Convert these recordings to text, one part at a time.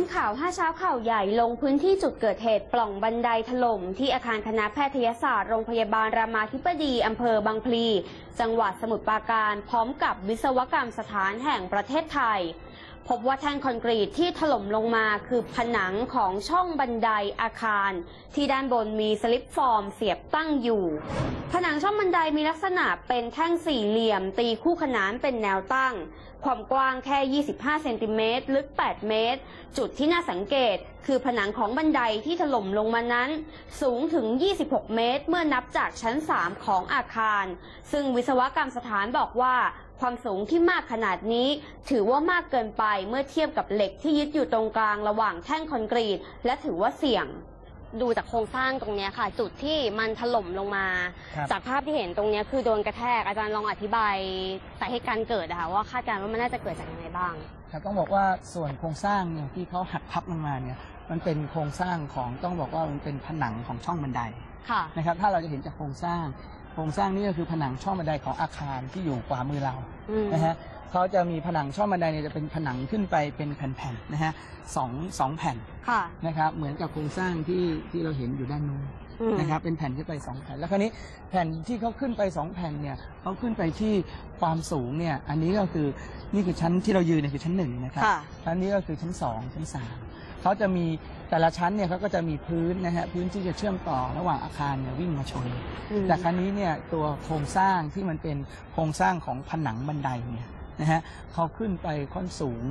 มข่าวห้าเช้าข่าวใหญ่ลงพื้นที่จุดเกิดเหตุปล่องบันไดถล่มที่อาคารคณะแพทยศาสตร์โรงพยาบาลรามาธิบดีอำเภอบางพลี จังหวัดสมุทรปราการ พร้อมกับวิศวกรรมสถานแห่งประเทศไทย พบว่าแท่งคอนกรีตที่ถล่มลงมาคือผนังของช่องบันไดอาคาร ที่ด้านบนมีสลิปฟอร์มเสียบตั้งอยู่ ผนังช่องบันไดมีลักษณะเป็นแท่งสี่เหลี่ยม ตีคู่ขนานเป็นแนวตั้ง ความกว้างแค่ 25 เซนติเมตรลึก 8 เมตร จุดที่น่าสังเกต คือผนังของบันไดที่ถล่มลงมานั้น สูงถึง 26 เมตร เมื่อนับจากชั้น 3 ของอาคาร ซึ่งวิศวกรรมสถานบอกว่า ความสูงที่มากขนาดนี้ ถือว่ามากเกินไปเมื่อเทียบกับเหล็กที่ยึดอยู่ตรงกลางระหว่างแท่งคอนกรีต และถือว่าเสี่ยงดูจากโครงสร้างตรงเนี้ยค่ะ จุดที่มันถล่มลงมาครับจากภาพที่เห็นตรงเนี้ยคือโดนกระแทกอาจารย์ลองอธิบายสาเหตุการเกิดนะคะว่าคาดการณ์ว่ามันน่าจะเกิดจากยังไงบ้างครับต้องบอกว่าส่วนโครงสร้างเนี่ยที่เขาหักพับลงมาเนี่ยมันเป็นโครงสร้างของต้องบอกว่ามันเป็นผนังของช่องบันไดค่ะนะครับถ้าเราจะเห็นจากโครงสร้าง โครงสร้างนี่ก็คือผนังช่องบันไดของอาคารที่อยู่ขวามือเราอืมนะฮะเขาจะมีผนังช่องบันไดเนี่ยจะเป็นผนังขึ้นไปเป็นแผ่นๆนะฮะสองสองแผ่นค่ะนะครับเหมือนกับโครงสร้างที่ที่เราเห็นอยู่ด้านนู้นอืมนะครับเป็นแผ่นขึ้นไปสองแผ่นแล้วคราวนี้แผ่นที่เขาขึ้นไปสองแผ่นเนี่ยเขาขึ้นไปที่ความสูงเนี่ยอันนี้ก็คือนี่คือชั้นที่เรายืนเนี่ยคือชั้นหนึ่งนะครับค่ะชั้นนี้ก็คือชั้นสองชั้นสาม เขาจะมีแต่ละชั้นเนี่ยเขาก็จะมีพื้นนะฮะพื้นที่จะเชื่อมต่อระหว่างอาคารเนี่ยวิ่งมาชนอืมแต่ครั้นี้เนี่ยตัวโครงสร้างที่มันเป็นโครงสร้างของผนังบันไดเนี่ยนะฮะเขาขึ้นไปค่อนสูง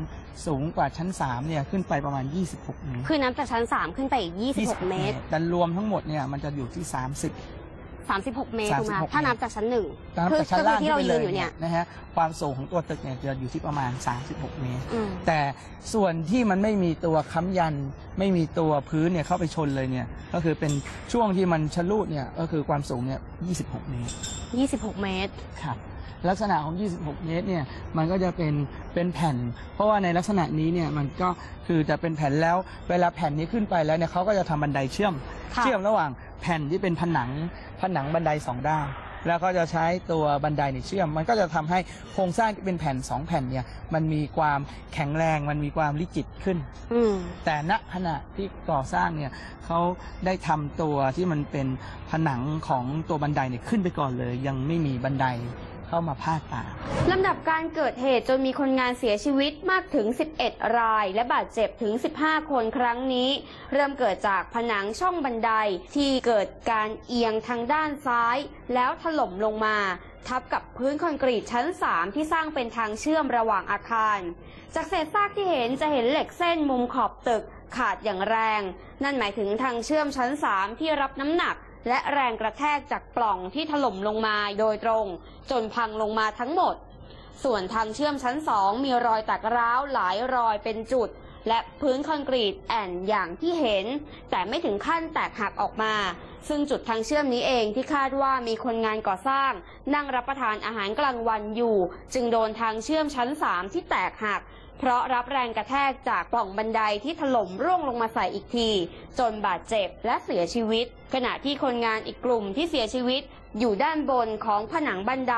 สูงกว่าชั้น3เนี่ยขึ้นไปประมาณ 26เมตรคือน้ำจากชั้น 3 ขึ้นไปอีก 26 เมตร แต่รวมทั้งหมดเนี่ยมันจะอยู่ที่ 30 36 เมตรถูกไหม36คะถ้านับจากชั้นหนึ่งตามคือจากชั้นคือล่างที่ขึ้นเราไปยืเลนยอยู่เนี่ยนะฮะความสูงของตัวตึกเนี่ยจะอยู่ที่ประมาณ 36 เมตร อืมแต่ส่วนที่มันไม่มีตัวค้ำยัน ไม่มีตัวพื้นเนี่ยเข้าไปชนเลยเนี่ยก็คือเป็นช่วงที่มันชะลูดเนี่ยก็คือความสูงเนี่ย 26 เมตร26 เมตร ครับ ลักษณะของ 26 เมตรเนี่ยมันก็จะเป็นเป็นแผ่น เพราะว่าในลักษณะนี้เนี่ยมันก็คือจะเป็นแผ่นแล้วเวลาแผ่นนี้ขึ้นไปแล้วเนี่ยเขาก็จะทำบันไดเชื่อม ค่ะเชื่อมระหว่างแผ่นที่เป็นผนังผนังบันไดสองด้าน แล้วก็จะใช้ตัวบันไดเนี่ยเชื่อม มันก็จะทำให้โครงสร้างที่เป็นแผ่นสองแผ่นเนี่ยมันมีความแข็งแรง มันมีความลิจิตขึ้น อืม แต่ณขณะที่ก่อสร้างเนี่ยเขาได้ทำตัวที่มันเป็นผนังของตัวบันไดเนี่ยขึ้นไปก่อนเลย ยังไม่มีบันได เข้ามาพาดตาลำดับการเกิดเหตุจนมีคนงานเสียชีวิตมากถึง 11 ราย และบาดเจ็บถึง 15 คนครั้งนี้ เริ่มเกิดจากผนังช่องบันไดที่เกิดการเอียงทางด้านซ้าย แล้วถล่มลงมา ทับกับพื้นคอนกรีตชั้น 3 ที่สร้างเป็นทางเชื่อมระหว่างอาคาร จากเศษซากที่เห็นจะเห็นเหล็กเส้นมุมขอบตึกขาดอย่างแรง นั่นหมายถึงทางเชื่อมชั้น 3 ที่รับน้ำหนัก และแรงกระแทกจากปล่องที่ถล่มลงมาโดยตรง จนพังลงมาทั้งหมด ส่วนทางเชื่อมชั้น2มีรอยแตกร้าวหลายรอยเป็นจุด และพื้นคอนกรีตแอ่นอย่างที่เห็น แต่ไม่ถึงขั้นแตกหักออกมา ซึ่งจุดทางเชื่อมนี้เองที่คาดว่ามีคนงานก่อสร้าง นั่งรับประทานอาหารกลางวันอยู่ จึงโดนทางเชื่อมชั้น3ที่แตกหัก เพราะรับแรงกระแทกจากปล่องบันไดที่ถล่มร่วงลงมาใส่อีกที จนบาดเจ็บและเสียชีวิต ขณะที่คนงานอีกกลุ่มที่เสียชีวิต อยู่ด้านบนของผนังบันได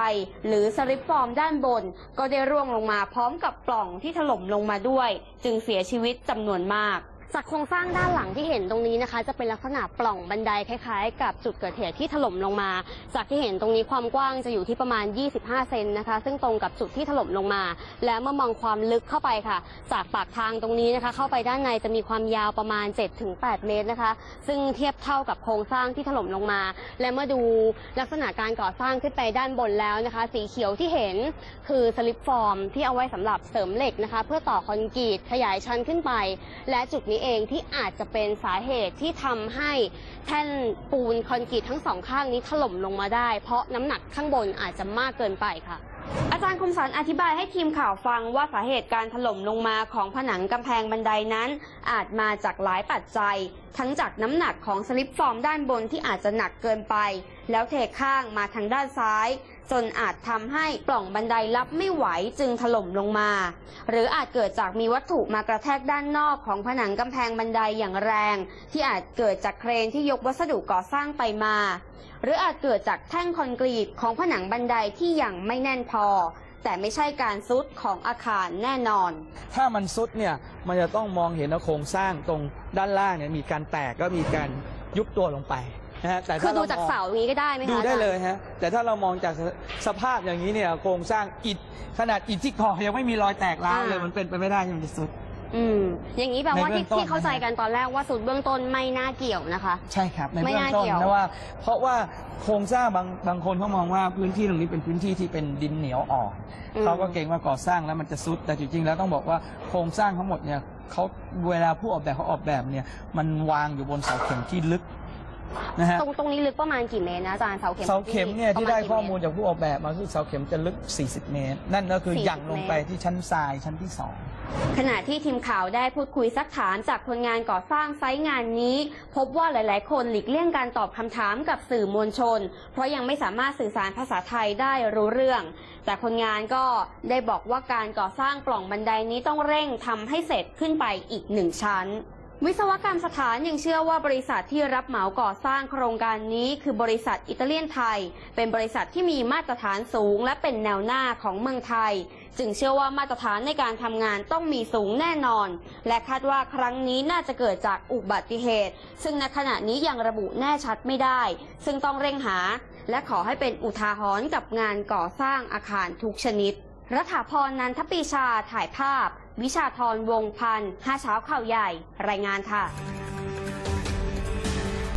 หรือสลิปฟอร์มด้านบน ก็ได้ร่วงลงมาพร้อมกับปล่องที่ถล่มลงมาด้วย จึงเสียชีวิตจำนวนมาก จากโครงสร้างด้านหลังที่เห็นตรงนี้นะคะ จะเป็นลักษณะปล่องบันไดคล้ายๆ กับจุดเกิดเหตุที่ถล่มลงมา จากที่เห็นตรงนี้ความกว้างจะอยู่ที่ประมาณ 25 เซนนะคะ ซึ่งตรงกับจุดที่ถล่มลงมา และเมื่อมองความลึกเข้าไปค่ะ จากปากทางตรงนี้นะคะ เข้าไปด้านในจะมีความยาวประมาณ 7-8 เมตรนะคะ ซึ่งเทียบเท่ากับโครงสร้างที่ถล่มลงมา และเมื่อดูลักษณะการก่อสร้างขึ้นไปด้านบนแล้วนะคะ สีเขียวที่เห็นคือสลิปฟอร์มที่เอาไว้สำหรับเสริมเหล็กนะคะ เพื่อต่อคอนกรีตขยายชั้นขึ้นไป และจุดนี้เองที่อาจจะเป็นสาเหตุที่ทำให้แท่นปูนคอนกรีตทั้งสองข้างนี้ถล่มลงมาได้ เพราะน้ำหนักข้างบนอาจจะมากเกินไปค่ะ อาจารย์คมสันอธิบายให้ทีมข่าวฟังว่าสาเหตุการถล่มลงมาของผนังกำแพงบันไดนั้น อาจมาจากหลายปัจจัย ทั้งจากน้ำหนักของสลิปฟอร์มด้านบนที่อาจจะหนักเกินไป แล้วเทข้างมาทางด้านซ้าย จนอาจทำให้ปล่องบันไดรับไม่ไหวจึงถล่มลงมา หรืออาจเกิดจากมีวัตถุมากระแทกด้านนอกของผนังกำแพงบันไดอย่างแรง ที่อาจเกิดจากเครนที่ยกวัสดุก่อสร้างไปมา หรืออาจเกิดจากแท่งคอนกรีตของผนังบันไดที่ยังไม่แน่นพอ แต่ไม่ใช่การซุดของอาคารแน่นอน ถ้ามันซุดเนี่ยมันจะต้องมองเห็นว่าโครงสร้างตรงด้านล่างเนี่ยมีการแตกก็มีการยุบตัวลงไป นะฮะแต่คือถ้าดูรจากมอง เสาอย่างนี้ก็ได้ไหมคะดูได้อาจารเลยฮะแต่ถ้าเรามองจากสสภาพอย่างนี้เนี่ยโครงสร้างอิฐขนาดอิฐที่ก่อยังไม่มีรอยแตกร้าวเลยมันเป็นไปไม่ได้ที่มันจะซุด อืมอย่างนี้แปลว่าในเบื้ที่องต้น ที่เข้าใจกันตอนแรกว่าสุดเบื้องต้นไม่น่าเกี่ยวนะคะ ใช่ครับในไม่เบื้องน่าต้นเกี่ยว นะว่า เพราะว่าโครงสร้างบางบางคนเขามองว่าพื้นที่ตรงนี้เป็นพื้นที่ที่เป็นดินเหนียวอ่อนอืมเขาก็เกรงว่าก่อสร้างแล้วมันจะซุดแต่จริงๆแล้วต้องบอกว่าโครงสร้างทั้งหมดเนี่ยเขาเวลาผู้ออกแบบเขาออกแบบเนี่ยมันวางอยู่บนเสาเข็มที่ลึก นะฮะตรงตรงนี้ลึกประมาณกี่เมตรนะอาจารย์เสาเข็มเสาเข็มเนี่ยที่ได้ประาณข้อกี่มูลจากผู้ออกแบบมาคือเสาเข็มจะลึก 40 เมตร นั่นก็คือ40หยั่งลงไปเมตรที่ชั้นทรายชั้นที่สองขณะที่ทีมข่าวได้พูดคุยซักถามจากคนงานก่อสร้างไซต์งานนี้ พบว่าหลาย ๆ คนหลีกเลี่ยงการตอบคำถามกับสื่อมวลชน เพราะยังไม่สามารถสื่อสารภาษาไทยได้รู้เรื่อง แต่คนงานก็ได้บอกว่าการก่อสร้างปล่องบันไดนี้ต้องเร่งทำให้เสร็จขึ้นไปอีกหนึ่งชั้น วิศวกรรมสถานยังเชื่อว่าบริษัทที่รับเหมาก่อสร้างโครงการนี้คือบริษัทอิตาเลียนไทย เป็นบริษัทที่มีมาตรฐานสูงและเป็นแนวหน้าของเมืองไทย จึงเชื่อว่ามาตรฐานในการทำงานต้องมีสูงแน่นอน และคาดว่าครั้งนี้น่าจะเกิดจากอุบัติเหตุ ซึ่งณขณะนี้ยังระบุแน่ชัดไม่ได้ ซึ่งต้องเร่งหา และขอให้เป็นอุทาหรณ์กับงานก่อสร้างอาคารทุกชนิดรัฐาพรนันทปีชาถ่ายภาพ วิชาธรวงพันธ์ห้าเช้าข่าวใหญ่ รายงานค่ะ